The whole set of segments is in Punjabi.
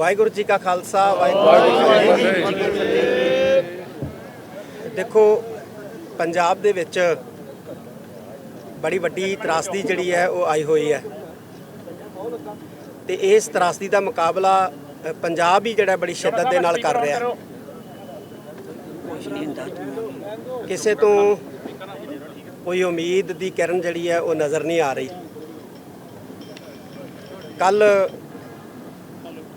ਵਾਹਿਗੁਰੂ ਜੀ ਕਾ ਖਾਲਸਾ, ਵਾਹਿਗੁਰੂ ਜੀ ਕੀ ਫਤਿਹ। ਦੇਖੋ, ਪੰਜਾਬ ਦੇ ਵਿੱਚ ਬੜੀ ਵੱਡੀ ਤਰਾਸਦੀ ਜਿਹੜੀ ਹੈ, ਉਹ ਆਈ ਹੋਈ ਹੈ। ਤੇ ਇਸ ਤਰਾਸਦੀ ਦਾ ਮੁਕਾਬਲਾ ਪੰਜਾਬ ਹੀ ਜਿਹੜਾ ਬੜੀ ਸ਼ਿੱਦਤ ਦੇ ਨਾਲ ਕਰ ਰਿਹਾ। ਹੈ ਕਿਸੇ ਤੋਂ ਕੋਈ ਉਮੀਦ ਦੀ ਕਿਰਨ ਜਿਹੜੀ ਹੈ, ਉਹ ਨਜ਼ਰ ਨਹੀਂ ਆ ਰਹੀ। ਕੱਲ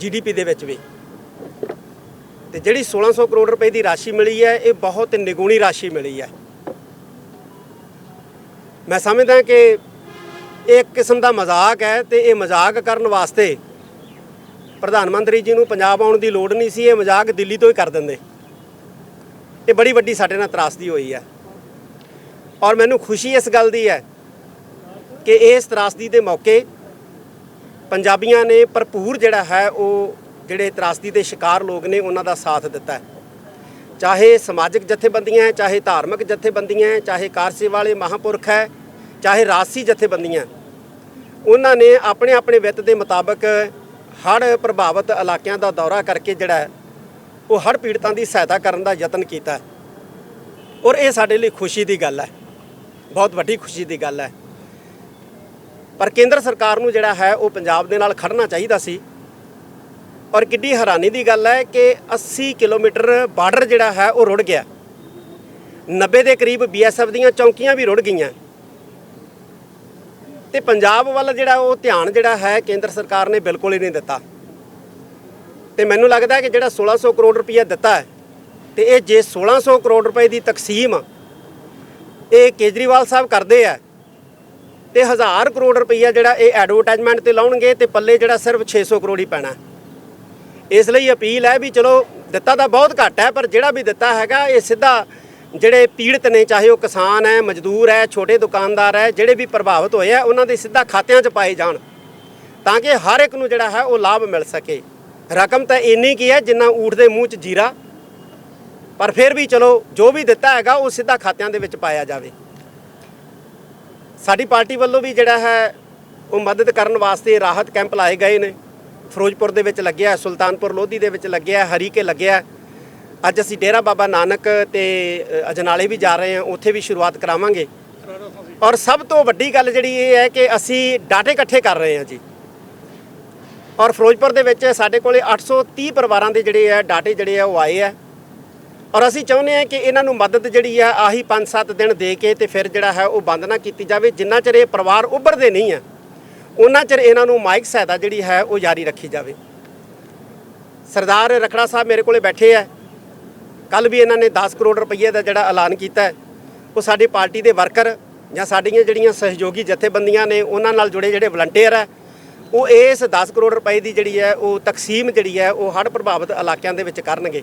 ਜੀਡੀਪੀ ਦੇ ਵਿੱਚ ਵੀ। ਤੇ ਜਿਹੜੀ 1600 ਕਰੋੜ ਰੁਪਏ ਦੀ ਰਾਸ਼ੀ ਮਿਲੀ ਹੈ, ਇਹ ਬਹੁਤ ਨਿਗੂਣੀ ਰਾਸ਼ੀ ਮਿਲੀ ਹੈ। ਮੈਂ ਸਮਝਦਾ ਕਿ ਇਹ ਇੱਕ ਕਿਸਮ ਦਾ ਮਜ਼ਾਕ ਹੈ ਤੇ ਇਹ ਮਜ਼ਾਕ ਕਰਨ ਵਾਸਤੇ ਪ੍ਰਧਾਨ ਮੰਤਰੀ ਜੀ ਨੂੰ ਪੰਜਾਬ ਆਉਣ ਦੀ ਲੋੜ ਨਹੀਂ ਸੀ, ਇਹ ਮਜ਼ਾਕ ਦਿੱਲੀ ਤੋਂ ਹੀ ਕਰ ਦਿੰਦੇ। ਇਹ ਬੜੀ ਵੱਡੀ ਸਾਡੇ ਨਾਲ ਤਰਾਸਦੀ ਹੋਈ ਹੈ। ਔਰ ਮੈਨੂੰ ਖੁਸ਼ੀ ਇਸ ਗੱਲ ਦੀ ਹੈ ਕਿ ਇਸ ਤਰਾਸਦੀ ਦੇ ਮੌਕੇ ਪੰਜਾਬੀਆਂ ਨੇ ਭਰਪੂਰ ਜਿਹੜਾ ਹੈ ਉਹ ਜਿਹੜੇ ਤਰਾਸਦੀ ਦੇ ਸ਼ਿਕਾਰ ਲੋਕ ਨੇ, ਉਹਨਾਂ ਦਾ ਸਾਥ ਦਿੱਤਾ ਚਾਹੇ ਸਮਾਜਿਕ ਜਥੇਬੰਦੀਆਂ ਹੈ, ਚਾਹੇ ਧਾਰਮਿਕ ਜਥੇਬੰਦੀਆਂ ਹੈ, ਚਾਹੇ ਕਾਰਸੇ ਵਾਲੇ ਮਹਾਪੁਰਖ ਹੈ, ਚਾਹੇ ਰਾਜਸੀ ਜਥੇਬੰਦੀਆਂ ਉਹਨਾਂ ਨੇ ਆਪਣੇ ਆਪਣੇ ਵਿੱਤ ਦੇ ਮੁਤਾਬਕ ਹੜ੍ਹ ਪ੍ਰਭਾਵਿਤ ਇਲਾਕਿਆਂ ਦਾ ਦੌਰਾ ਕਰਕੇ ਜਿਹੜਾ ਉਹ ਹੜ੍ਹ ਪੀੜਤਾਂ ਦੀ ਸਹਾਇਤਾ ਕਰਨ ਦਾ ਯਤਨ ਕੀਤਾ ਔਰ ਇਹ ਸਾਡੇ ਲਈ ਖੁਸ਼ੀ ਦੀ ਗੱਲ ਹੈ। ਬਹੁਤ ਵੱਡੀ ਖੁਸ਼ੀ ਦੀ ਗੱਲ ਹੈ। ਪਰ ਕੇਂਦਰ ਸਰਕਾਰ ਨੂੰ ਜਿਹੜਾ ਹੈ ਉਹ ਪੰਜਾਬ ਦੇ ਨਾਲ ਖੜਨਾ ਚਾਹੀਦਾ ਸੀ। ਔਰ ਕਿੱਡੀ ਹੈਰਾਨੀ ਦੀ ਗੱਲ ਹੈ ਕਿ 80 ਕਿਲੋਮੀਟਰ ਬਾਰਡਰ ਜਿਹੜਾ ਹੈ ਉਹ ਰੁੜ ਗਿਆ। 90 ਦੇ ਕਰੀਬ ਬੀਐਸਐਫ ਦੀਆਂ ਚੌਂਕੀਆਂ ਵੀ ਰੁੜ ਗਈਆਂ। ਤੇ ਪੰਜਾਬ ਵੱਲ ਜਿਹੜਾ ਉਹ ਧਿਆਨ ਜਿਹੜਾ ਹੈ ਕੇਂਦਰ ਸਰਕਾਰ ਨੇ ਬਿਲਕੁਲ ਹੀ ਨਹੀਂ ਦਿੱਤਾ। ਤੇ ਮੈਨੂੰ ਲੱਗਦਾ ਕਿ ਜਿਹੜਾ 1600 ਕਰੋੜ ਰੁਪਈਆ ਦਿੱਤਾ ਹੈ, ਤੇ ਇਹ ਜੇ 1600 ਕਰੋੜ ਰੁਪਏ ਦੀ ਤਕਸੀਮ ਇਹ ਕੇਜਰੀਵਾਲ ਸਾਹਿਬ ਕਰਦੇ ਆ ਤੇ ਹਜ਼ਾਰ ਕਰੋੜ ਰੁਪਈਆ ਜਿਹੜਾ ਇਹ ਐਡਵਰਟਾਈਜ਼ਮੈਂਟ ਤੇ ਲਾਉਣਗੇ ਤੇ ਪੱਲੇ ਜਿਹੜਾ ਸਿਰਫ 600 ਕਰੋੜ ਹੀ ਪੈਣਾ। ਇਸ ਲਈ ਅਪੀਲ ਹੈ ਵੀ ਚਲੋ ਦਿੱਤਾ ਤਾਂ ਬਹੁਤ ਘੱਟ ਹੈ, ਪਰ ਜਿਹੜਾ ਵੀ ਦਿੱਤਾ ਹੈਗਾ, ਇਹ ਸਿੱਧਾ ਜਿਹੜੇ ਪੀੜਤ ਨੇ, ਚਾਹੇ ਉਹ ਕਿਸਾਨ ਹੈ, ਮਜ਼ਦੂਰ ਹੈ, ਛੋਟੇ ਦੁਕਾਨਦਾਰ ਹੈ, ਜਿਹੜੇ ਵੀ ਪ੍ਰਭਾਵਿਤ ਹੋਏ ਆ ਉਹਨਾਂ ਦੇ ਸਿੱਧਾ ਖਾਤਿਆਂ 'ਚ ਪਾਏ ਜਾਣ। ਤਾਂ ਕਿ ਹਰ ਇੱਕ ਨੂੰ ਜਿਹੜਾ ਹੈ ਉਹ ਲਾਭ ਮਿਲ ਸਕੇ। ਰਕਮ ਤਾਂ ਇੰਨੀ ਕੀ ਹੈ ਜਿੰਨਾ ਊਠ ਦੇ ਮੂੰਹ 'ਚ ਜੀਰਾ। ਪਰ ਫਿਰ ਵੀ ਚਲੋ ਜੋ ਵੀ ਦਿੱਤਾ ਹੈਗਾ, ਉਹ ਸਿੱਧਾ ਖਾਤਿਆਂ ਦੇ ਵਿੱਚ ਪਾਇਆ ਜਾਵੇ। ਸਾਡੀ ਪਾਰਟੀ ਵੱਲੋਂ ਵੀ ਜਿਹੜਾ ਹੈ ਉਹ ਮਦਦ ਕਰਨ ਵਾਸਤੇ ਰਾਹਤ ਕੈਂਪ ਲਾਏ ਗਏ ਨੇ। ਫਿਰੋਜ਼ਪੁਰ ਦੇ ਵਿੱਚ ਲੱਗਿਆ ਸੁਲਤਾਨਪੁਰ ਲੋਧੀ ਦੇ ਵਿੱਚ ਲੱਗਿਆ ਹੈ, ਹਰੀਕੇ ਲੱਗਿਆ ਅੱਜ ਅਸੀਂ ਡੇਰਾ ਬਾਬਾ ਨਾਨਕ ਤੇ ਅਜਨਾਲੇ ਵੀ ਜਾ ਰਹੇ ਹਾਂ ਉੱਥੇ ਵੀ ਸ਼ੁਰੂਆਤ ਕਰਾਵਾਂਗੇ। ਔਰ ਸਭ ਤੋਂ ਵੱਡੀ ਗੱਲ ਜਿਹੜੀ ਇਹ ਹੈ ਕਿ ਅਸੀਂ ਡਾਟੇ ਇਕੱਠੇ ਕਰ ਰਹੇ ਹਾਂ ਜੀ। ਔਰ ਫਿਰੋਜ਼ਪੁਰ ਦੇ ਵਿੱਚ ਸਾਡੇ ਕੋਲੇ 830 ਪਰਿਵਾਰਾਂ ਦੇ ਜਿਹੜੇ ਆ ਡਾਟੇ ਜਿਹੜੇ ਆ ਉਹ ਆਏ ਆ ਔਰ ਅਸੀਂ ਚਾਹੁੰਦੇ ਹਾਂ ਕਿ ਇਹਨਾਂ ਨੂੰ ਮਦਦ ਜਿਹੜੀ ਆ, ਆਹੀ 5-7 ਦਿਨ ਦੇ ਕੇ ਤੇ ਫਿਰ ਜਿਹੜਾ ਹੈ ਉਹ ਬੰਦ ਨਾ ਕੀਤੀ ਜਾਵੇ। ਜਿੰਨਾ ਚਿਰ ਇਹ ਪਰਿਵਾਰ ਉੱਭਰਦੇ ਨਹੀਂ ਆ, ਉਹਨਾਂ ਚਿਰ ਇਹਨਾਂ ਨੂੰ ਮਾਈਕ ਸਹਾਇਤਾ ਜਿਹੜੀ ਹੈ ਉਹ ਜਾਰੀ ਰੱਖੀ ਜਾਵੇ। ਸਰਦਾਰ ਰਖੜਾ ਸਾਹਿਬ ਮੇਰੇ ਕੋਲੇ ਬੈਠੇ ਆ। ਕੱਲ ਵੀ ਇਹਨਾਂ ਨੇ 10 ਕਰੋੜ ਰੁਪਏ ਦਾ ਜਿਹੜਾ ਐਲਾਨ ਕੀਤਾ ਉਹ ਸਾਡੀ ਪਾਰਟੀ ਦੇ ਵਰਕਰ ਜਾਂ ਸਾਡੀਆਂ ਜਿਹੜੀਆਂ ਸਹਿਯੋਗੀ ਜਥੇਬੰਦੀਆਂ ਨੇ, ਉਹਨਾਂ ਨਾਲ ਜੁੜੇ ਜਿਹੜੇ ਵਲੰਟੀਅਰ ਹੈ ਉਹ ਇਸ 10 ਕਰੋੜ ਰੁਪਏ ਦੀ ਜਿਹੜੀ ਹੈ, ਉਹ ਤਕਸੀਮ ਜਿਹੜੀ ਹੈ, ਉਹ ਹੜ੍ਹ ਪ੍ਰਭਾਵਿਤ ਇਲਾਕਿਆਂ ਦੇ ਵਿੱਚ ਕਰਨਗੇ।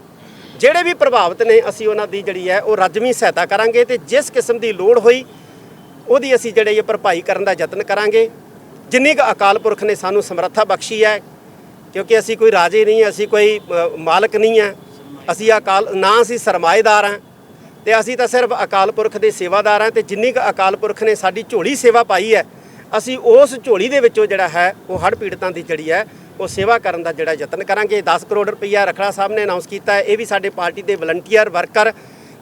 ਜਿਹੜੇ ਵੀ ਪ੍ਰਭਾਵਿਤ ਨੇ, ਅਸੀਂ ਉਹਨਾਂ ਦੀ ਜਿਹੜੀ ਹੈ, ਉਹ ਰੱਜਵੀਂ ਸਹਾਇਤਾ ਕਰਾਂਗੇ ਤੇ ਜਿਸ ਕਿਸਮ ਦੀ ਲੋੜ ਹੋਈ, ਉਹਦੀ ਅਸੀਂ ਜਿਹੜੇ ਇਹ ਭਰਪਾਈ ਕਰਨ ਦਾ ਯਤਨ ਕਰਾਂਗੇ। ਜਿੰਨੀ ਕੁ ਅਕਾਲ ਪੁਰਖ ਨੇ ਸਾਨੂੰ ਸਮਰੱਥਾ ਬਖਸ਼ੀ ਹੈ, ਕਿਉਂਕਿ ਅਸੀਂ ਕੋਈ ਰਾਜੇ ਨਹੀਂ ਅਸੀਂ ਕੋਈ ਮਾਲਕ ਨਹੀਂ ਹੈ। ਅਸੀਂ ਅਕਾਲ, ਨਾ ਅਸੀਂ ਸਰਮਾਏਦਾਰ ਹਾਂ ਤੇ ਅਸੀਂ ਤਾਂ ਸਿਰਫ ਅਕਾਲ ਪੁਰਖ ਦੇ ਸੇਵਾਦਾਰ ਹਾਂ ਤੇ ਜਿੰਨੀ ਕੁ ਅਕਾਲ ਪੁਰਖ ਨੇ ਸਾਡੀ ਝੋਲੀ ਸੇਵਾ ਪਾਈ ਹੈ, ਅਸੀਂ ਉਸ ਝੋਲੀ ਦੇ ਵਿੱਚੋਂ ਜਿਹੜਾ ਹੈ, ਉਹ ਹੜ੍ਹ ਪੀੜਤਾਂ ਦੀ ਜਿਹੜੀ ਹੈ ਉਹ ਸੇਵਾ ਕਰਨ ਦਾ ਜਿਹੜਾ ਯਤਨ ਕਰਾਂਗੇ। 10 ਕਰੋੜ ਰੁਪਈਆ ਰਖੜਾ ਸਾਹਿਬ ਨੇ ਅਨਾਉਂਸ ਕੀਤਾ ਹੈ। ਇਹ ਵੀ ਸਾਡੇ ਪਾਰਟੀ ਦੇ ਵਲੰਟੀਅਰ ਵਰਕਰ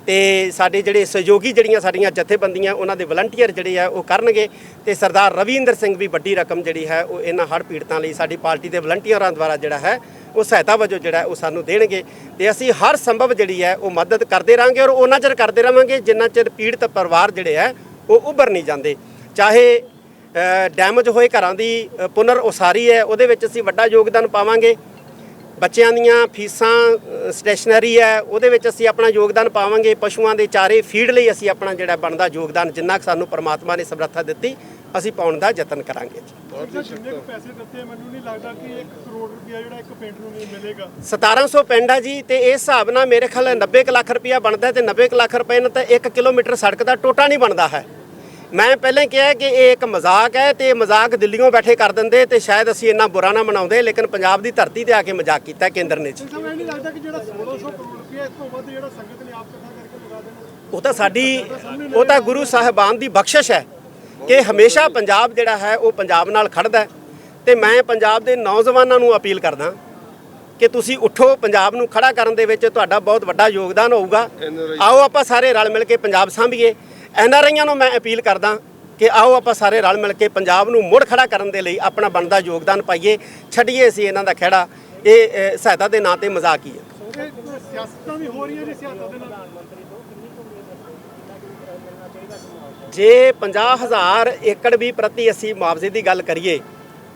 ਤੇ ਸਾਡੇ ਜਿਹੜੇ ਸਹਿਯੋਗੀ ਜਿਹੜੀਆਂ ਸਾਡੀਆਂ ਜਥੇਬੰਦੀਆਂ, ਉਹਨਾਂ ਦੇ ਵਲੰਟੀਅਰ ਜਿਹੜੇ ਆ, ਉਹ ਕਰਨਗੇ। ਤੇ ਸਰਦਾਰ ਰਵਿੰਦਰ ਸਿੰਘ ਵੀ ਵੱਡੀ ਰਕਮ ਜਿਹੜੀ ਹੈ, ਉਹ ਇਹਨਾਂ ਹੜ੍ਹ ਪੀੜਤਾਂ ਲਈ ਸਾਡੀ ਪਾਰਟੀ ਦੇ ਵਲੰਟੀਅਰਾਂ ਦੁਆਰਾ ਜਿਹੜਾ ਹੈ, ਉਹ ਸਹਾਇਤਾ ਵਜੋਂ ਜਿਹੜਾ ਉਹ ਸਾਨੂੰ ਦੇਣਗੇ। ਤੇ ਅਸੀਂ ਹਰ ਸੰਭਵ ਜਿਹੜੀ ਹੈ, ਉਹ ਮਦਦ ਕਰਦੇ ਰਾਂਗੇ ਔਰ ਉਹਨਾਂ ਚਿਰ ਕਰਦੇ ਰਵਾਂਗੇ ਜਿੰਨਾ ਚਿਰ ਪੀੜਤ ਪਰਿਵਾਰ ਜਿਹੜੇ ਹੈ, ਉਹ ਉੱਭਰ ਨਹੀਂ ਜਾਂਦੇ। ਚਾਹੇ ਡੈਮੇਜ ਹੋਏ ਘਰਾਂ ਦੀ ਪੁਨਰ ਉਸਾਰੀ ਹੈ ਉਹਦੇ ਵਿੱਚ ਅਸੀਂ ਵੱਡਾ ਯੋਗਦਾਨ ਪਾਵਾਂਗੇ। ਬੱਚਿਆਂ ਦੀਆਂ ਫੀਸਾਂ ਸਟੇਸ਼ਨਰੀ ਹੈ ਉਹਦੇ ਵਿੱਚ ਅਸੀਂ ਆਪਣਾ ਯੋਗਦਾਨ ਪਾਵਾਂਗੇ। ਪਸ਼ੂਆਂ ਦੇ ਚਾਰੇ ਫੀਡ ਲਈ ਅਸੀਂ ਆਪਣਾ ਜਿਹੜਾ ਬਣਦਾ ਯੋਗਦਾਨ ਜਿੰਨਾ ਕੁ ਸਾਨੂੰ ਪਰਮਾਤਮਾ ਨੇ ਸਮਰੱਥਾ ਦਿੱਤੀ ਅਸੀਂ ਪਾਉਣ ਦਾ ਯਤਨ ਕਰਾਂਗੇ। ਪੈਸੇ ਦਿੱਤੇ ਮੈਨੂੰ ਨਹੀਂ ਲੱਗਦਾ ਕਿ 1 ਕਰੋੜ ਰੁਪਇਆ ਜਿਹੜਾ ਇੱਕ ਪਿੰਡ ਨੂੰ ਨਹੀਂ ਮਿਲੇਗਾ 1700 ਪਿੰਡ ਆ ਜੀ ਤੇ ਇਸ ਹਿਸਾਬ ਨਾਲ ਮੇਰੇ ਖਿਆਲ 90 ਕੁ ਲੱਖ ਰੁਪਇਆ ਬਣਦਾ ਤੇ 90 ਕੁ ਲੱਖ ਰੁਪਏ ਨਾਲ ਤਾਂ 1 ਕਿਲੋਮੀਟਰ ਸੜਕ ਦਾ ਟੋਟਾ ਨਹੀਂ ਬਣਦਾ ਹੈ। ਮੈਂ ਪਹਿਲਾਂ ਕਿਹਾ ਕਿ ਇਹ ਇੱਕ ਮਜ਼ਾਕ ਹੈ ਤੇ ਇਹ ਮਜ਼ਾਕ ਦਿੱਲੀੋਂ ਬੈਠੇ ਕਰ ਦਿੰਦੇ ਤੇ ਸ਼ਾਇਦ ਅਸੀਂ ਇੰਨਾ ਬੁਰਾ ਨਾ ਮਨਾਉਂਦੇ ਲੇਕਿਨ ਪੰਜਾਬ ਦੀ ਧਰਤੀ ਤੇ ਆ ਕੇ ਮਜ਼ਾਕ ਕੀਤਾ ਕੇਂਦਰ ਨੇ ਜੀ। ਸਰ ਇਹ ਨਹੀਂ ਲੱਗਦਾ ਕਿ ਜਿਹੜਾ 1600 ਕਰੋੜ ਰੁਪਇਆ ਇਸ ਤੋਂ ਵੱਧ ਜਿਹੜਾ ਸੰਗਤ ਨੇ ਆਪ ਇਕੱਠਾ ਕਰਕੇ ਲਗਾ ਦੇਣਾ ਉਹ ਤਾਂ ਸਾਡੀ ਉਹ ਤਾਂ ਗੁਰੂ ਸਾਹਿਬਾਨ ਦੀ ਬਖਸ਼ਿਸ਼ ਹੈ ਕਿ ਹਮੇਸ਼ਾ ਪੰਜਾਬ ਜਿਹੜਾ ਹੈ ਉਹ ਪੰਜਾਬ ਨਾਲ ਖੜਦਾ ਹੈ। ਤੇ ਮੈਂ ਪੰਜਾਬ ਦੇ ਨੌਜਵਾਨਾਂ ਨੂੰ ਅਪੀਲ ਕਰਦਾ ਕਿ ਤੁਸੀਂ ਉੱਠੋ ਪੰਜਾਬ ਨੂੰ ਖੜਾ ਕਰਨ ਦੇ ਵਿੱਚ ਤੁਹਾਡਾ ਬਹੁਤ ਵੱਡਾ ਯੋਗਦਾਨ ਹੋਊਗਾ। ਆਓ ਆਪਾਂ ਸਾਰੇ ਰਲ ਮਿਲ ਕੇ ਪੰਜਾਬ ਸਾਂਭੀਏ। ਐੱਨ ਆਰ ਆਈਆਂ ਨੂੰ ਮੈਂ ਅਪੀਲ ਕਰਦਾ ਕਿ ਆਓ ਆਪਾਂ ਸਾਰੇ ਰਲ ਮਿਲ ਕੇ ਪੰਜਾਬ ਨੂੰ ਮੁੜ ਖੜਾ ਕਰਨ ਦੇ ਲਈ ਆਪਣਾ ਬਣਦਾ ਯੋਗਦਾਨ ਪਾਈਏ, ਛੱਡੀਏ ਅਸੀਂ ਇਹਨਾਂ ਦਾ ਖਹਿੜਾ। ਇਹ ਸਹਾਇਤਾ ਦੇ ਨਾਂ ਤੇ ਮਜ਼ਾਕ ਹੀ ਹੈ। ਇਹ ਸਿਆਸਤਾਂ ਵੀ ਹੋ ਰਹੀਆਂ ਜੀ ਸਿਆਸਤ ਦੇ ਨਾਲ ਜੇ 50000 ਏਕੜ ਵੀ ਪ੍ਰਤੀ ਅਸੀਂ ਮੁਆਵਜ਼ੇ ਦੀ ਗੱਲ ਕਰੀਏ,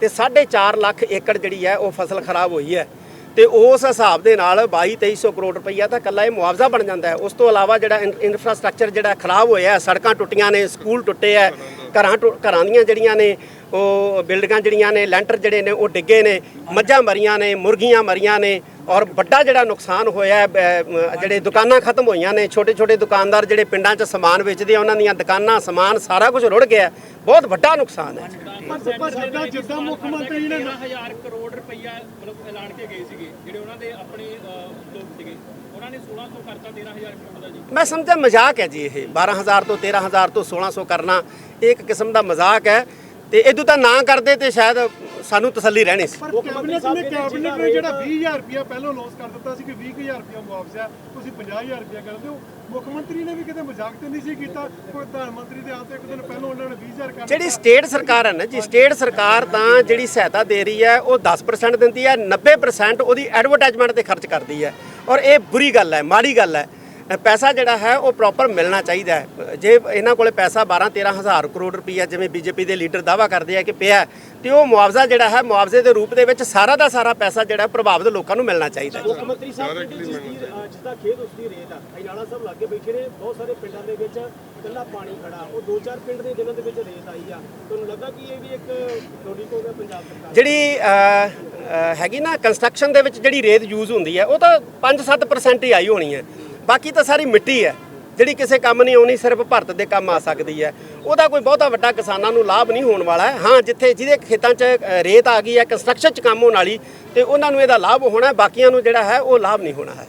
ਤੇ 4.5 ਲੱਖ ਏਕੜ ਜਿਹੜੀ ਹੈ ਉਹ ਫਸਲ ਖਰਾਬ ਹੋਈ ਹੈ। ਤੇ ਉਸ ਹਿਸਾਬ ਦੇ ਨਾਲ 22 2300 ਕਰੋੜ ਰੁਪਈਆ ਤਾਂ ਕੱਲਾ ਇਹ ਮੁਆਵਜ਼ਾ ਬਣ ਜਾਂਦਾ ਹੈ। ਉਸ ਤੋਂ ਇਲਾਵਾ ਜਿਹੜਾ ਇਨ- ਇਨਫਰਾਸਟ੍ਰਕਚਰ ਜਿਹੜਾ ਖਰਾਬ ਹੋਇਆ ਸੜਕਾਂ ਟੁੱਟੀਆਂ ਨੇ ਸਕੂਲ ਟੁੱਟੇ ਹੈ, ਘਰਾਂ ਟੁ- ਘਰਾਂ ਦੀਆਂ ਜਿਹੜੀਆਂ ਨੇ, ਉਹ ਬਿਲਡਿੰਗਾਂ ਜਿਹੜੀਆਂ ਨੇ ਲੈਂਟਰ ਜਿਹੜੇ ਨੇ, ਉਹ ਡਿੱਗੇ ਨੇ, ਮੱਝਾਂ ਮਰੀਆਂ ਨੇ, ਮੁਰਗੀਆਂ ਮਰੀਆਂ ਨੇ ਔਰ ਵੱਡਾ ਜਿਹੜਾ ਨੁਕਸਾਨ ਹੋਇਆ ਜਿਹੜੇ ਦੁਕਾਨਾਂ ਖਤਮ ਹੋਈਆਂ ਨੇ ਛੋਟੇ ਛੋਟੇ ਦੁਕਾਨਦਾਰ ਜਿਹੜੇ ਪਿੰਡਾਂ 'ਚ ਸਮਾਨ ਵੇਚਦੇ ਆ ਉਹਨਾਂ ਦੀਆਂ ਦੁਕਾਨਾਂ ਸਮਾਨ ਸਾਰਾ ਕੁਝ ਰੁੜ ਗਿਆ। ਬਹੁਤ ਵੱਡਾ ਨੁਕਸਾਨ ਹੈ। ਪਰ ਪਰ ਜਿੱਦਾਂ ਜਿੱਦਾਂ ਮੁੱਖ ਮੰਤਰੀ ਨੇ 13000 ਕਰੋੜ ਰੁਪਈਆ ਮਤਲਬ ਐਲਾਨ ਕੇ ਗਏ ਸੀਗੇ ਜਿਹੜੇ ਉਹਨਾਂ ਦੇ ਆਪਣੇ ਅਹ, ਲੋਕ ਸੀਗੇ। ਉਹਨਾਂ ਨੇ 1600 ਕਰਤਾ 13000 ਕਰੋੜ ਦਾ ਜੀ। ਮੈਂ ਸਮਝਿਆ ਮਜ਼ਾਕ ਹੈ ਜੀ ਇਹ। 12000 ਤੋਂ 13000 ਤੋਂ 1600 ਕਰਨਾ ਇਹ ਇੱਕ ਕਿਸਮ ਦਾ ਮਜ਼ਾਕ ਹੈ। ਤੇ ਇਦੋਂ ਤਾਂ ਨਾ ਕਰਦੇ ਤੇ ਸ਼ਾਇਦ ਸਾਨੂੰ ਤਸੱਲੀ ਰਹਿਣੀ ਸੀ। ਪਰ ਕੈਬਨਿਟ ਨੇ ਕੈਬਨਿਟ ਨੇ ਜਿਹੜਾ 20000 ਰੁਪਇਆ ਪਹਿਲਾਂ ਅਨਾਉਂਸ ਕਰ ਦਿੱਤਾ ਸੀ ਕਿ 20000 ਰੁਪਇਆ ਮੁਆਵਜ਼ਾ ਤੁਸੀਂ 50000 ਰੁਪਇਆ ਕਰਦੇ ਹੋ ਮੁੱਖ ਮੰਤਰੀ ਨੇ ਵੀ ਕਿਤੇ ਮਜ਼ਾਕ ਤੇ ਨਹੀਂ ਸੀ ਕੀਤਾ। ਕੋਈ ਪ੍ਰਧਾਨ ਮੰਤਰੀ ਦੇ ਆਪ ਤੋਂ ਇੱਕ ਦਿਨ ਪਹਿਲਾਂ ਉਹਨਾਂ ਨੇ 20000 ਕਰ ਜਿਹੜੀ ਸਟੇਟ ਸਰਕਾਰ ਹੈ ਨਾ ਜੀ ਸਟੇਟ ਸਰਕਾਰ ਤਾਂ ਜਿਹੜੀ ਸਹਾਇਤਾ ਦੇ ਰਹੀ ਹੈ ਉਹ 10% ਦਿੰਦੀ ਹੈ 90% ਉਹਦੀ ਐਡਵਰਟਾਈਜ਼ਮੈਂਟ ਤੇ ਖਰਚ ਕਰਦੀ ਹੈ। ਔਰ ਇਹ ਬੁਰੀ ਗੱਲ ਹੈ ਮਾੜੀ ਗੱਲ ਹੈ। ਪੈਸਾ ਜਿਹੜਾ ਹੈ ਉਹ ਪ੍ਰੋਪਰ ਮਿਲਣਾ ਚਾਹੀਦਾ ਹੈ। ਜੇ ਇਹਨਾਂ ਕੋਲੇ ਪੈਸਾ 12 13000 ਕਰੋੜ ਰੁਪਈਆ ਜਿਵੇਂ ਬੀਜੇਪੀ ਦੇ ਲੀਡਰ ਦਾਵਾ ਕਰਦੇ ਆ ਕਿ ਪਿਆ ਤੇ ਉਹ ਮੁਆਵਜ਼ਾ ਜਿਹੜਾ ਹੈ ਮੁਆਵਜ਼ੇ ਦੇ ਰੂਪ ਦੇ ਵਿੱਚ ਸਾਰਾ ਦਾ ਸਾਰਾ ਪੈਸਾ ਜਿਹੜਾ ਪ੍ਰਭਾਵਿਤ ਲੋਕਾਂ ਨੂੰ ਮਿਲਣਾ ਚਾਹੀਦਾ ਹੈ। ਮੁੱਖ ਮੰਤਰੀ ਸਾਹਿਬ ਜਿਹੜੀ ਜਿਸ ਦੀ ਅ, ਜਿਸ ਦਾ ਖੇਤ ਉਸ ਦੀ ਰੇਤ ਆ ਅਜਨਾਲਾ ਸਾਹਿਬ ਲਾਗੇ ਬੈਠੇ ਨੇ ਬਹੁਤ ਸਾਰੇ ਪਿੰਡਾਂ ਦੇ ਵਿੱਚ ਇਕੱਲਾ ਪਾਣੀ ਖੜਾ ਉਹ ਦੋ ਚਾਰ ਪਿੰਡ ਦੇ ਜਿਨ੍ਹਾਂ ਦੇ ਵਿੱਚ ਰੇਤ ਆਈ ਆ। ਤੁਹਾਨੂੰ ਲੱਗਾ ਕਿ ਇਹ ਵੀ ਇੱਕ ਲੋਡਿੰਗ ਹੋ ਗਿਆ ਪੰਜਾਬ ਸਰਕਾਰ ਜਿਹੜੀ ਅ, ਅ, ਹੈਗੀ ਨਾ ਕੰਸਟਰਕਸ਼ਨ ਦੇ ਵਿੱਚ ਜਿਹੜੀ ਰੇਤ ਯੂਜ਼ ਹੁੰਦੀ ਹੈ ਉਹ ਤਾਂ 5-7% ਹੀ ਆਈ ਹੋਣੀ ਹੈ। ਬਾਕੀ ਤਾਂ ਸਾਰੀ ਮਿੱਟੀ ਹੈ। ਜਿਹੜੀ ਕਿਸੇ ਕੰਮ ਨਹੀਂ ਆਉਣੀ ਸਿਰਫ ਭਾਰਤ ਦੇ ਕੰਮ ਆ ਸਕਦੀ ਹੈ। ਉਹਦਾ ਕੋਈ ਬਹੁਤਾ ਵੱਡਾ ਕਿਸਾਨਾਂ ਨੂੰ ਲਾਭ ਨਹੀਂ ਹੋਣ ਵਾਲਾ ਹੈ। ਹਾਂ ਜਿੱਥੇ ਜਿਹਦੇ ਖੇਤਾਂ 'ਚ ਰੇਤ ਆ ਗਈ ਹੈ ਕੰਸਟਰਕਸ਼ਨ 'ਚ ਕੰਮ ਹੋਣ ਵਾਲੀ ਤੇ ਉਹਨਾਂ ਨੂੰ ਇਹਦਾ ਲਾਭ ਹੋਣਾ ਹੈ, ਬਾਕੀਆਂ ਨੂੰ ਜਿਹੜਾ ਹੈ ਉਹ ਲਾਭ ਨਹੀਂ ਹੋਣਾ ਹੈ।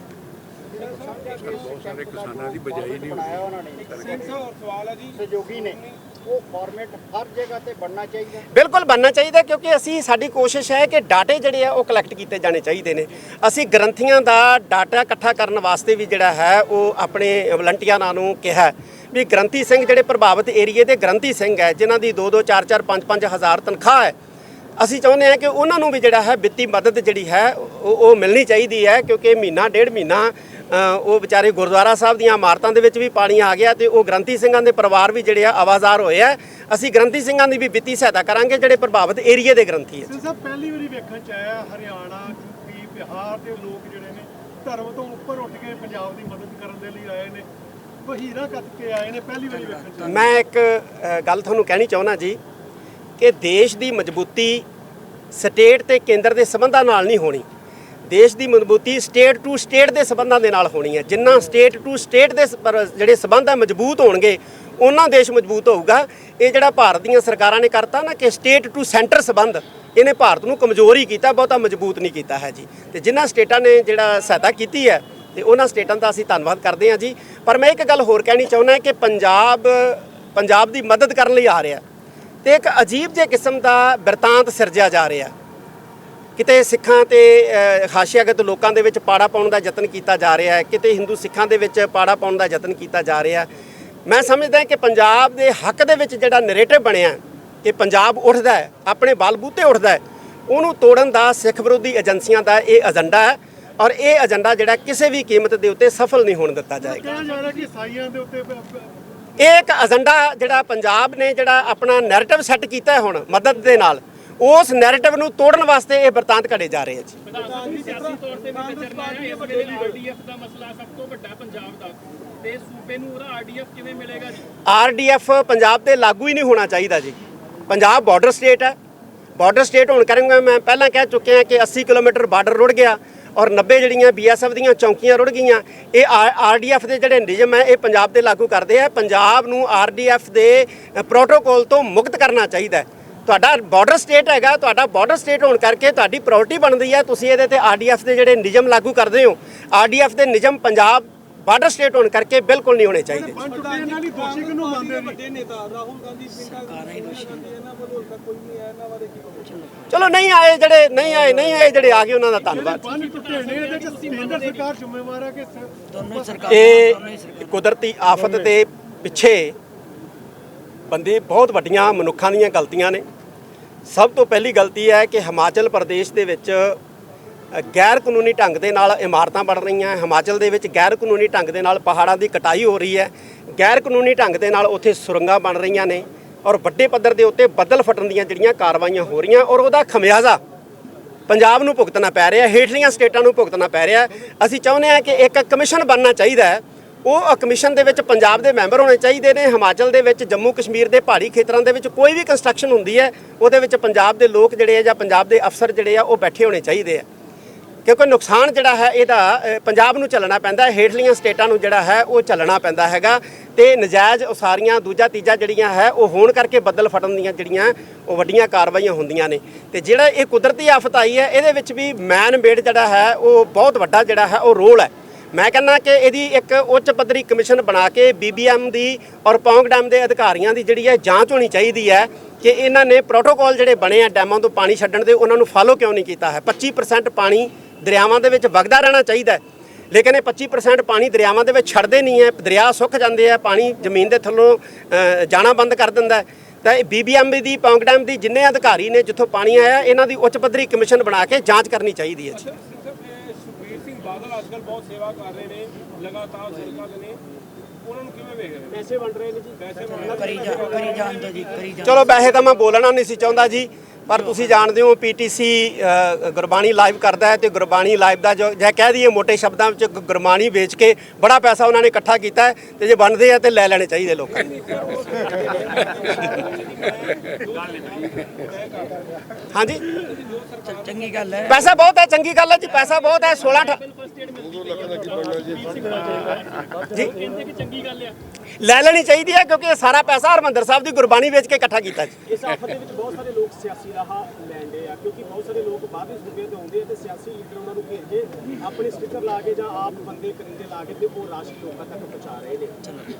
ਬਹੁਤ ਸਾਰੇ ਕਿਸਾਨਾਂ ਦੀ ਬਜਾਈ ਨਹੀਂ ਹੋਈ ਸਹਿਯੋਗੀ ਨੇ। ਉਹ ਫਾਰਮੈਟ ਹਰ ਜਗ੍ਹਾ ਤੇ ਬਣਨਾ ਚਾਹੀਦਾ। ਬਿਲਕੁਲ ਬਣਨਾ ਚਾਹੀਦਾ ਕਿਉਂਕਿ ਅਸੀਂ, ਸਾਡੀ ਕੋਸ਼ਿਸ਼ ਹੈ ਕਿ ਡਾਟੇ ਜਿਹੜੇ ਆ ਉਹ ਕਲੈਕਟ ਕੀਤੇ ਜਾਣੇ ਚਾਹੀਦੇ ਨੇ। ਅਸੀਂ ਗ੍ਰੰਥੀਆਂ ਦਾ ਡਾਟਾ ਇਕੱਠਾ ਕਰਨ ਵਾਸਤੇ ਵੀ ਜਿਹੜਾ ਹੈ, ਉਹ ਆਪਣੇ ਵਲੰਟੀਅਰਾਂ ਨੂੰ ਕਿਹਾ। ਵੀ ਗ੍ਰੰਥੀ ਸਿੰਘ ਜਿਹੜੇ ਪ੍ਰਭਾਵਿਤ ਏਰੀਏ ਦੇ ਗ੍ਰੰਥੀ ਸਿੰਘ ਹੈ, ਜਿਨ੍ਹਾਂ ਦੀ 2 2 4 4 5 5 ਹਜ਼ਾਰ ਤਨਖਾਹ ਹੈ, ਅਸੀਂ ਚਾਹੁੰਦੇ ਹਾਂ ਕਿ ਉਹਨਾਂ ਨੂੰ ਵੀ ਜਿਹੜਾ ਹੈ ਵਿੱਤੀ ਮਦਦ ਜਿਹੜੀ ਹੈ, ਉਹ ਉਹ ਮਿਲਣੀ ਚਾਹੀਦੀ ਹੈ ਕਿਉਂਕਿ ਮਹੀਨਾ, ਡੇਢ ਮਹੀਨਾ ਉਹ ਵਿਚਾਰੇ ਗੁਰਦੁਆਰਾ ਸਾਹਿਬ ਦੀਆਂ ਇਮਾਰਤਾਂ ਦੇ ਵਿੱਚ ਵੀ ਪਾਣੀ ਆ ਗਿਆ ਤੇ ਉਹ ਗ੍ਰੰਥੀ ਸਿੰਘਾਂ ਦੇ ਪਰਿਵਾਰ ਵੀ ਜਿਹੜੇ ਆ ਆਵਾਜ਼ਾਰ ਹੋਏ ਆ। ਅਸੀਂ ਗ੍ਰੰਥੀ ਸਿੰਘਾਂ ਦੀ ਵੀ ਵਿੱਤੀ ਸਹਾਇਤਾ ਕਰਾਂਗੇ ਜਿਹੜੇ ਪ੍ਰਭਾਵਿਤ ਏਰੀਏ ਦੇ ਗ੍ਰੰਥੀ ਸਿੰਘ ਸਾਹਿਬ ਪਹਿਲੀ ਵਾਰੀ ਵੇਖਣ ਚ ਆਇਆ ਹਰਿਆਣਾ ਯੂਪੀ ਬਿਹਾਰ ਦੇ ਲੋਕ ਜਿਹੜੇ ਨੇ ਧਰਮ ਤੋਂ ਉੱਪਰ ਉੱਠ ਕੇ ਪੰਜਾਬ ਦੀ ਮਦਦ ਕਰਨ ਦੇ ਲਈ ਆਏ ਨੇ ਵਹੀਰਾ ਕੱਤ ਕੇ ਆਏ ਨੇ ਪਹਿਲੀ ਵਾਰੀ ਵੇਖਣ ਚ। ਮੈਂ ਇੱਕ ਗੱਲ ਤੁਹਾਨੂੰ ਕਹਿਣੀ ਚਾਹੁੰਦਾ ਜੀ ਕਿ ਦੇਸ਼ ਦੀ ਮਜ਼ਬੂਤੀ ਸਟੇਟ ਤੇ ਕੇਂਦਰ ਦੇ ਸਬੰਧਾਂ ਨਾਲ ਨਹੀਂ ਹੋਣੀ। ਦੇਸ਼ ਦੀ ਮਜ਼ਬੂਤੀ ਸਟੇਟ ਟੂ ਸਟੇਟ ਦੇ ਸਬੰਧਾਂ ਦੇ ਨਾਲ ਹੋਣੀ ਹੈ। ਜਿੰਨਾ ਸਟੇਟ ਟੂ ਸਟੇਟ ਦੇ ਜਿਹੜੇ ਸਬੰਧ ਹੈ ਮਜ਼ਬੂਤ ਹੋਣਗੇ, ਉਹਨਾਂ ਦੇਸ਼ ਮਜ਼ਬੂਤ ਹੋਊਗਾ। ਇਹ ਜਿਹੜਾ ਭਾਰਤ ਦੀਆਂ ਸਰਕਾਰਾਂ ਨੇ ਕਰਤਾ ਨਾ ਕਿ ਸਟੇਟ ਟੂ ਸੈਂਟਰ ਸਬੰਧ, ਇਹਨੇ ਭਾਰਤ ਨੂੰ ਕਮਜ਼ੋਰ ਹੀ ਕੀਤਾ, ਬਹੁਤਾ ਮਜ਼ਬੂਤ ਨਹੀਂ ਕੀਤਾ ਹੈ ਜੀ। ਤੇ ਜਿਨ੍ਹਾਂ ਸਟੇਟਾਂ ਨੇ ਜਿਹੜਾ ਸਹਾਇਤਾ ਕੀਤੀ ਹੈ, ਤੇ ਉਹਨਾਂ ਸਟੇਟਾਂ ਦਾ ਅਸੀਂ ਧੰਨਵਾਦ ਕਰਦੇ ਹਾਂ ਜੀ। ਪਰ ਮੈਂ ਇੱਕ ਗੱਲ ਹੋਰ ਕਹਿਣੀ ਚਾਹੁੰਦਾ ਕਿ ਪੰਜਾਬ ਪੰਜਾਬ ਦੀ ਮਦਦ ਕਰਨ ਲਈ ਆ ਰਿਹਾ। ਤੇ ਇੱਕ ਅਜੀਬ ਜਿਹੇ ਕਿਸਮ ਦਾ ਬਿਰਤਾਂਤ ਸਿਰਜਿਆ ਜਾ ਰਿਹਾ। ਕਿਤੇ ਸਿੱਖਾਂ ਤੇ ਹਾਸ਼ੀਆਗਤ ਲੋਕਾਂ ਦੇ ਵਿੱਚ ਪਾੜਾ ਪਾਉਣ ਦਾ ਯਤਨ ਕੀਤਾ ਜਾ ਰਿਹਾ ਹੈ ਕਿਤੇ ਹਿੰਦੂ ਸਿੱਖਾਂ ਦੇ ਵਿੱਚ ਪਾੜਾ ਪਾਉਣ ਦਾ ਯਤਨ ਕੀਤਾ ਜਾ ਰਿਹਾ ਮੈਂ ਸਮਝਦਾ ਕਿ ਪੰਜਾਬ ਦੇ ਹੱਕ ਦੇ ਵਿੱਚ ਜਿਹੜਾ ਨੈਰੇਟਿਵ ਬਣਿਆ ਕਿ ਪੰਜਾਬ ਉੱਠਦਾ ਹੈ ਆਪਣੇ ਬਲਬੂਤੇ ਉੱਠਦਾ ਹੈ ਉਹਨੂੰ ਤੋੜਨ ਦਾ ਸਿੱਖ ਵਿਰੋਧੀ ਏਜੰਸੀਆਂ ਦਾ ਇਹ ਏਜੰਡਾ ਹੈ ਔਰ ਇਹ ਏਜੰਡਾ ਜਿਹੜਾ ਕਿਸੇ ਵੀ ਕੀਮਤ ਦੇ ਉੱਤੇ ਸਫਲ ਨਹੀਂ ਹੋਣ ਦਿੱਤਾ ਜਾਏਗਾ। ਕਿਹਾ ਜਾ ਰਿਹਾ ਕਿ ਸਾਈਆਂ ਦੇ ਉੱਤੇ ਇਹ ਇੱਕ ਏਜੰਡਾ ਜਿਹੜਾ ਪੰਜਾਬ ਨੇ ਜਿਹੜਾ ਆਪਣਾ ਨੈਰੇਟਿਵ ਸੈੱਟ ਕੀਤਾ ਹੈ ਹੁਣ ਮਦਦ ਦੇ ਨਾਲ ਉਸ ਨੈਰੇਟਿਵ ਨੂੰ ਤੋੜਨ ਵਾਸਤੇ ਇਹ ਵਰਤਾਂਤ ਘੜੇ ਜਾ ਰਹੇ ਆ ਜੀ। ਸਿਆਸੀ ਤੌਰ ਤੇ ਵੀ ਵਿਚਰਨਾ ਹੈ ਇਸ ਵੇਲੇ ਆਰਡੀਐਫ ਦਾ ਮਸਲਾ ਸਭ ਤੋਂ ਵੱਡਾ ਹੈ ਪੰਜਾਬ ਦਾ। ਤੇ ਸੂਬੇ ਨੂੰ ਉਹਦਾ ਆਰਡੀਐਫ ਕਿਵੇਂ ਮਿਲੇਗਾ ਜੀ? ਆਰਡੀਐਫ ਪੰਜਾਬ ਤੇ ਲਾਗੂ ਹੀ ਨਹੀਂ ਹੋਣਾ ਚਾਹੀਦਾ ਜੀ। ਪੰਜਾਬ ਬਾਰਡਰ ਸਟੇਟ ਹੈ। ਬਾਰਡਰ ਸਟੇਟ ਹੋਣ ਕਰਕੇ ਮੈਂ ਪਹਿਲਾਂ ਕਹਿ ਚੁੱਕਿਆ ਕਿ 80 ਕਿਲੋਮੀਟਰ ਬਾਰਡਰ ਰੁੜ ਗਿਆ ਔਰ 90 ਜਿਹੜੀਆਂ ਬੀਐਸਐਫ ਦੀਆਂ ਚੌਕੀਆਂ ਰੁੜ ਗਈਆਂ ਇਹ ਆਰਡੀਐਫ ਦੇ ਜਿਹੜੇ ਨਿਯਮ ਹੈ ਇਹ ਪੰਜਾਬ ਤੇ ਲਾਗੂ ਕਰਦੇ ਆ। ਪੰਜਾਬ ਨੂੰ ਆਰਡੀਐਫ ਦੇ ਪ੍ਰੋਟੋਕੋਲ ਤੋਂ ਮੁਕਤ ਕਰਨਾ ਚਾਹੀਦਾ ਹੈ। ਤੁਹਾਡਾ ਬਾਰਡਰ ਸਟੇਟ ਹੈਗਾ ਤੁਹਾਡਾ ਬਾਰਡਰ ਸਟੇਟ ਹੋਣ ਕਰਕੇ ਤੁਹਾਡੀ ਪ੍ਰਾਇੋਰਟੀ ਬਣਦੀ ਹੈ। ਤੁਸੀਂ ਇਹਦੇ ਤੇ ਆਰਡੀਐਫ ਦੇ ਜਿਹੜੇ ਨਿਯਮ ਲਾਗੂ ਕਰਦੇ ਹੋ ਆਰਡੀਐਫ ਦੇ ਨਿਯਮ ਪੰਜਾਬ ਬਾਰਡਰ ਸਟੇਟ ਹੋਣ ਕਰਕੇ ਬਿਲਕੁਲ ਨਹੀਂ ਹੋਣੇ ਚਾਹੀਦੇ। ਚਲੋ। ਨਹੀਂ ਆਏ ਜਿਹੜੇ ਨਹੀਂ ਆਏ ਨਹੀਂ ਆਏ ਜਿਹੜੇ ਆ ਗਏ ਉਹਨਾਂ ਦਾ ਧੰਨਵਾਦ। ਪੰਜ ਟੁੱਟੇ ਨੇ ਇਹਦੇ ਚ ਕੇਂਦਰ ਸਰਕਾਰ ਜ਼ਿੰਮੇਵਾਰ ਹੈ ਕਿ ਸ- ਇਹ ਕੁਦਰਤੀ ਆਫਤ ਦੇ ਪਿੱਛੇ ਬੰਦੇ ਬਹੁਤ ਵੱਡੀਆਂ ਮਨੁੱਖਾਂ ਦੀਆਂ ਗਲਤੀਆਂ ਨੇ। ਸਭ ਤੋਂ ਪਹਿਲੀ ਗਲਤੀ ਹੈ ਕਿ ਹਿਮਾਚਲ ਪ੍ਰਦੇਸ਼ ਦੇ ਵਿੱਚ ਗੈਰ ਕਾਨੂੰਨੀ ਢੰਗ ਦੇ ਨਾਲ ਇਮਾਰਤਾਂ ਬਣ ਰਹੀਆਂ ਹਿਮਾਚਲ ਦੇ ਵਿੱਚ ਗੈਰ ਕਾਨੂੰਨੀ ਢੰਗ ਦੇ ਨਾਲ ਪਹਾੜਾਂ ਦੀ ਕਟਾਈ ਹੋ ਰਹੀ ਹੈ। ਗੈਰ ਕਾਨੂੰਨੀ ਢੰਗ ਦੇ ਨਾਲ ਉੱਥੇ ਸੁਰੰਗਾਂ ਬਣ ਰਹੀਆਂ ਨੇ ਔਰ ਵੱਡੇ ਪੱਧਰ ਦੇ ਉੱਤੇ ਬੱਦਲ ਫਟਣ ਦੀਆਂ ਜਿਹੜੀਆਂ ਕਾਰਵਾਈਆਂ ਹੋ ਰਹੀਆਂ ਔਰ ਉਹਦਾ ਖਮਿਆਜ਼ਾ ਪੰਜਾਬ ਨੂੰ ਭੁਗਤਣਾ ਪੈ ਰਿਹਾ, ਹੇਠਲੀਆਂ ਸਟੇਟਾਂ ਨੂੰ ਭੁਗਤਣਾ ਪੈ ਰਿਹਾ। ਅਸੀਂ ਚਾਹੁੰਦੇ ਹਾਂ ਕਿ ਇੱਕ ਕਮਿਸ਼ਨ ਬਣਨਾ ਚਾਹੀਦਾ ਹੈ ਉਹ ਕਮਿਸ਼ਨ ਦੇ ਵਿੱਚ ਪੰਜਾਬ ਦੇ ਮੈਂਬਰ ਹੋਣੇ ਚਾਹੀਦੇ ਨੇ, ਹਿਮਾਚਲ ਦੇ ਵਿੱਚ, ਜੰਮੂ ਕਸ਼ਮੀਰ ਦੇ ਪਹਾੜੀ ਖੇਤਰਾਂ ਦੇ ਵਿੱਚ ਕੋਈ ਵੀ ਕੰਸਟਰਕਸ਼ਨ ਹੁੰਦੀ ਹੈ, ਉਹਦੇ ਵਿੱਚ ਪੰਜਾਬ ਦੇ ਲੋਕ ਜਿਹੜੇ ਆ ਜਾਂ ਪੰਜਾਬ ਦੇ ਅਫਸਰ ਜਿਹੜੇ ਆ, ਉਹ ਬੈਠੇ ਹੋਣੇ ਚਾਹੀਦੇ ਆ। ਕਿਉਂਕਿ ਨੁਕਸਾਨ ਜਿਹੜਾ ਹੈ, ਇਹਦਾ ਪੰਜਾਬ ਨੂੰ ਚੱਲਣਾ ਪੈਂਦਾ ਹੇਠਲੀਆਂ ਸਟੇਟਾਂ ਨੂੰ ਜਿਹੜਾ ਹੈ, ਉਹ ਚੱਲਣਾ ਪੈਂਦਾ ਹੈਗਾ ਤੇ ਨਜਾਇਜ਼ ਉਸਾਰੀਆਂ, ਦੂਜਾ ਤੀਜਾ ਜਿਹੜੀਆਂ ਹੈ, ਉਹ ਹੋਣ ਕਰਕੇ ਬੱਦਲ ਫਟਣ ਦੀਆਂ ਜਿਹੜੀਆਂ, ਉਹ ਵੱਡੀਆਂ ਕਾਰਵਾਈਆਂ ਹੁੰਦੀਆਂ ਨੇ। ਤੇ ਜਿਹੜਾ ਇਹ ਕੁਦਰਤੀ ਆਫਤ ਆਈ ਹੈ, ਇਹਦੇ ਵਿੱਚ ਵੀ ਮੈਨ ਮੇਡ ਜਿਹੜਾ ਹੈ, ਉਹ ਬਹੁਤ ਵੱਡਾ ਜਿਹੜਾ ਹੈ, ਉਹ ਰੋਲ ਹੈ। ਮੈਂ ਕਹਿੰਦਾ ਕਿ ਇਹਦੀ ਇੱਕ ਉੱਚ ਪੱਧਰੀ ਕਮਿਸ਼ਨ ਬਣਾ ਕੇ ਬੀਬੀਐਮ ਦੀ ਔਰ ਪੌਂਗ ਡੈਮ ਦੇ ਅਧਿਕਾਰੀਆਂ ਦੀ ਜਿਹੜੀ ਹੈ ਜਾਂਚ ਹੋਣੀ ਚਾਹੀਦੀ ਹੈ ਕਿ ਇਹਨਾਂ ਨੇ ਪ੍ਰੋਟੋਕਾਲ ਜਿਹੜੇ ਬਣੇ ਆ ਡੈਮਾਂ ਤੋਂ ਪਾਣੀ ਛੱਡਣ ਦੇ, ਉਹਨਾਂ ਨੂੰ ਫਾਲੋ ਕਿਉਂ ਨਹੀਂ ਕੀਤਾ ਹੈ? 25% ਪਾਣੀ ਦਰਿਆਵਾਂ ਦੇ ਵਿੱਚ ਵਗਦਾ ਰਹਿਣਾ ਚਾਹੀਦਾ ਲੇਕਿਨ ਇਹ 25% ਪਾਣੀ ਦਰਿਆਵਾਂ ਦੇ ਵਿੱਚ ਛੱਡਦੇ ਨਹੀਂ ਹੈ, ਦਰਿਆ ਸੁੱਕ ਜਾਂਦੇ ਆ, ਪਾਣੀ ਜ਼ਮੀਨ ਦੇ ਥੱਲੋਂ ਜਾਣਾ ਬੰਦ ਕਰ ਦਿੰਦਾ ਤਾਂ ਇਹ ਬੀਬੀਐਮ ਦੀ, ਪੌਂਗ ਡੈਮ ਦੀ ਜਿੰਨੇ ਅਧਿਕਾਰੀ ਨੇ ਜਿੱਥੋਂ ਪਾਣੀ ਆਇਆ, ਇਹਨਾਂ ਦੀ ਉੱਚ ਪੱਧਰੀ ਕਮਿਸ਼ਨ ਬਣਾ ਕੇ ਜਾਂਚ ਕਰਨੀ ਚਾਹੀਦੀ ਹੈ ਜੀ। ਬਾਦਲ ਅੱਜਕੱਲ ਬਹੁਤ ਸੇਵਾ ਕਰ ਰਹੇ ਨੇ ਲਗਾਤਾਰ ਸੜਕਾਂ ਤੇ ਨੇ। ਉਹਨਾਂ ਨੂੰ ਕਿਵੇਂ ਵੇਖ ਰਹੇ ਨੇ ਪੈਸੇ ਵੰਡ ਰਹੇ ਨੇ ਜੀ। ਪੈਸੇ ਵੰਡ ਕਰੀ ਜਾ ਕਰੀ ਜਾਣ ਦੋ ਜੀ ਕਰੀ ਜਾ ਚਲੋ ਵੈਸੇ ਤਾਂ ਮੈਂ ਬੋਲਣਾ ਨਹੀਂ ਸੀ ਚਾਹੁੰਦਾ ਜੀ। ਪਰ ਤੁਸੀਂ ਜਾਣਦੇ ਹੋ ਪੀਟੀਸੀ ਗੁਰਬਾਣੀ ਲਾਈਵ ਕਰਦਾ ਹੈ ਤੇ ਗੁਰਬਾਣੀ ਲਾਈਵ ਦਾ ਜੋ ਜੇ ਕਹਿ ਦਈਏ ਮੋٹے ਸ਼ਬਦਾਂ ਵਿੱਚ ਗੁਰਬਾਣੀ ਵੇਚ ਕੇ ਬੜਾ ਪੈਸਾ ਉਹਨਾਂ ਨੇ ਇਕੱਠਾ ਕੀਤਾ ਹੈ ਤੇ ਜੇ ਬਣਦੇ ਆ ਤੇ ਲੈ ਲੈਣੇ ਚਾਹੀਦੇ ਲੋਕਾਂ ਨੂੰ। ਹਾਂਜੀ? ਚੰਗੀ ਗੱਲ ਹੈ। ਪੈਸਾ ਬਹੁਤ ਹੈ ਚੰਗੀ ਗੱਲ ਹੈ ਜੀ ਪੈਸਾ ਬਹੁਤ ਹੈ 16 ਅਠਾ- ਜੀ? ਕਹਿੰਦੇ ਕਿ ਚੰਗੀ ਗੱਲ ਆ ਲੈ ਲੈਣੀ ਚਾਹੀਦੀ ਹੈ ਕਿਉਂਕਿ ਇਹ ਸਾਰਾ ਪੈਸਾ ਹਰਮੰਦਰ ਸਾਹਿਬ ਦੀ ਗੁਰਬਾਣੀ ਵੇਚ ਕੇ ਇਕੱਠਾ ਕੀਤਾ ਜੀ। ਇਸ ਆਫਤ ਦੇ ਵਿੱਚ ਬਹੁਤ ਸਾਰੇ ਲੋਕ ਸਿਆਸੀ ਰਾਹ ਲੈਂਦੇ ਆ ਕਿਉਂਕਿ ਬਹੁਤ ਸਾਰੇ ਲੋਕ ਬਾਹਰਲੇ ਸੂਬਿਆਂ ਤੋਂ ਆਉਂਦੇ ਆ ਤੇ ਸਿਆਸੀ ਲੀਡਰ ਉਹਨਾਂ ਨੂੰ ਘੇਰ ਕੇ ਆਪਣੇ ਸਟicker ਲਾ ਕੇ ਜਾਂ ਆਪ ਬੰਦੇ ਕਰਿੰਦੇ ਲਾ ਕੇ ਤੇ ਉਹ ਰਾਸ਼ਟਰੀ ਲੋਕਾਂ ਤੱਕ ਪਹੁੰਚਾ ਰਹੇ ਨੇ।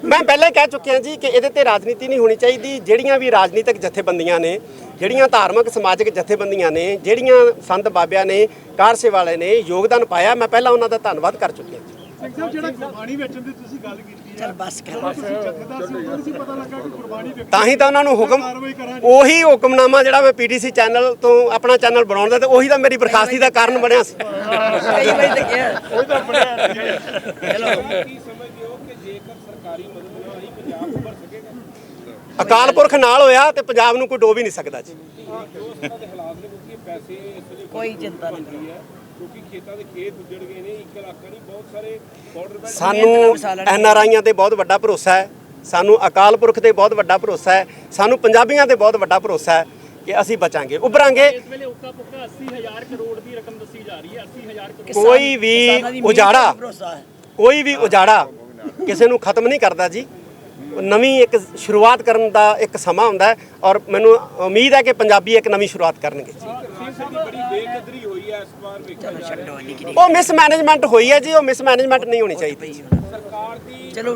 ਮੈਂ ਪਹਿਲਾਂ ਹੀ ਕਹਿ ਚੁੱਕਿਆ ਜੀ ਕਿ ਇਹਦੇ ਤੇ ਰਾਜਨੀਤੀ ਨਹੀਂ ਹੋਣੀ ਚਾਹੀਦੀ। ਜਿਹੜੀਆਂ ਵੀ ਰਾਜਨੀਤਿਕ ਜਥੇਬੰਦੀਆਂ ਨੇ ਜਿਹੜੀਆਂ ਧਾਰਮਿਕ ਸਮਾਜਿਕ ਜਥੇਬੰਦੀਆਂ ਨੇ ਜਿਹੜੀਆਂ ਸੰਤ ਬਾਬਿਆਂ ਨੇ ਕਾਰਸੇ ਵਾਲੇ ਨੇ ਯੋਗਦਾਨ ਪਾਇਆ ਮੈਂ ਪਹਿਲਾਂ ਉਹਨਾਂ ਦਾ ਧੰਨਵਾਦ ਕਰ ਚੁੱਕਿਆ ਜੀ। ਸਿੰਘ ਸਾਹਿਬ ਜਿਹੜਾ ਗੁਰਬਾਣੀ ਵੇਚਣ ਦੀ ਤੁਸੀਂ ਗੱਲ ਕੀਤੀ ਚੱਲ ਬਸ ਕਰ। ਤਾਂ ਹੀ ਤਾਂ ਉਹਨਾਂ ਨੂੰ ਹੁਕਮ ਉਹੀ ਹੁਕਮਨਾਮਾ ਜਿਹੜਾ ਮੈਂ ਪੀਟੀਸੀ ਚੈਨਲ ਤੋਂ ਆਪਣਾ ਚੈਨਲ ਬਣਾਉਣ ਦਾ ਤੇ ਉਹੀ ਤਾਂ ਮੇਰੀ ਬਰਖਾਸਤੀ ਦਾ ਕਾਰਨ ਬਣਿਆ ਸੀ। ਕਈ ਵਾਰੀ ਤਾਂ ਕਿਹਾ। ਚਲੋ। ਕੀ ਸਮਝਦੇ ਹੋ ਕਿ ਜੇਕਰ ਸਰਕਾਰੀ ਮਦਦ ਨਾ ਹੋਈ ਪੰਜਾਬ ਉੱਭਰ ਸਕੇਗਾ? ਅਕਾਲ ਪੁਰਖ ਨਾਲ ਹੋਇਆ ਤੇ ਪੰਜਾਬ ਨੂੰ ਕੋਈ ਡੋਬ ਹੀ ਨਹੀਂ ਸਕਦਾ ਜੀ। ਕੋਈ ਚਿੰਤਾ ਨਹੀਂ। ਕਿਉਂਕਿ ਖੇਤਾਂ ਦੇ ਖੇਤ ਉੱਜੜ ਗਏ ਨੇ ਇੱਕ ਇਲਾਕਾ ਨਹੀਂ ਬਹੁਤ ਸਾਰੇ ਬਾਰਡਰ ਬੈਲਟ ਸਾਨੂੰ ਐਨ ਆਰ ਆਈਆਂ ਤੇ ਬਹੁਤ ਵੱਡਾ ਭਰੋਸਾ ਹੈ। ਸਾਨੂੰ ਅਕਾਲ ਪੁਰਖ ਤੇ ਬਹੁਤ ਵੱਡਾ ਭਰੋਸਾ ਹੈ। ਸਾਨੂੰ ਪੰਜਾਬੀਆਂ ਤੇ ਬਹੁਤ ਵੱਡਾ ਭਰੋਸਾ ਹੈ ਕਿ ਅਸੀਂ ਬਚਾਂਗੇ ਉੱਭਰਾਂਗੇ। ਇਸ ਵੇਲੇ ਉੱਕਾ ਪੁੱਕਾ 80000 ਕਰੋੜ ਦੀ ਰਕਮ ਦੱਸੀ ਜਾ ਰਹੀ ਹੈ 80000 ਕਰੋੜ। ਕੋਈ ਵੀ ਉਜਾੜਾ ਕੋਈ ਵੀ ਉਜਾੜਾ ਕਿਸੇ ਨੂੰ ਖਤਮ ਨਹੀਂ ਕਰਦਾ ਜੀ। ਨਵੀਂ ਇੱਕ ਸ਼ੁਰੂਆਤ ਕਰਨ ਦਾ ਇੱਕ ਸਮਾਂ ਹੁੰਦਾ ਹੈ ਔਰ ਮੈਨੂੰ ਉਮੀਦ ਹੈ ਕਿ ਪੰਜਾਬੀ ਇੱਕ ਨਵੀਂ ਸ਼ੁਰੂਆਤ ਕਰਨਗੇ। ਦੀ ਬੜੀ ਬੇਕਦਰੀ ਹੋਈ ਹੈ ਜਾ ਰਿਹਾ ਉਹ ਮਿਸਮੈਨੇਜਮੈਂਟ ਹੋਈ ਹੈ ਜੀ ਉਹ ਮਿਸਮੈਨੇਜਮੈਂਟ ਨਹੀਂ ਹੋਣੀ ਚਾਹੀਦੀ। ਸਰਕਾਰ ਦੀ ਚਲੋ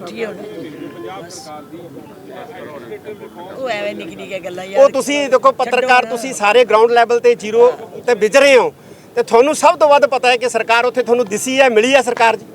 ਐਡਮਿਨਿਸਟ੍ਰੇਟਿਵ ਰਿਫਾਰਮ ਉਹ ਐਵੇਂ ਨਿੱਕੀ ਨਿੱਕੀ ਗੱਲਾਂ ਯਾਰ। ਉਹ ਤੁਸੀਂ ਦੇਖੋ ਪੱਤਰਕਾਰ ਤੁਸੀਂ ਸਾਰੇ ਗਰਾਊਂਡ ਲੈਵਲ ਤੇ ਜ਼ੀਰੋ ਤੇ ਵਿਚਰੇ ਹੋ। ਤੇ ਤੁਹਾਨੂੰ ਸਭ ਤੋਂ ਵੱਧ ਪਤਾ ਹੈ ਕਿ ਸਰਕਾਰ ਉੱਥੇ ਤੁਹਾਨੂੰ ਦਿਸੀ ਹੈ ਮਿਲੀ ਹੈ ਸਰਕਾਰ ਜੀ।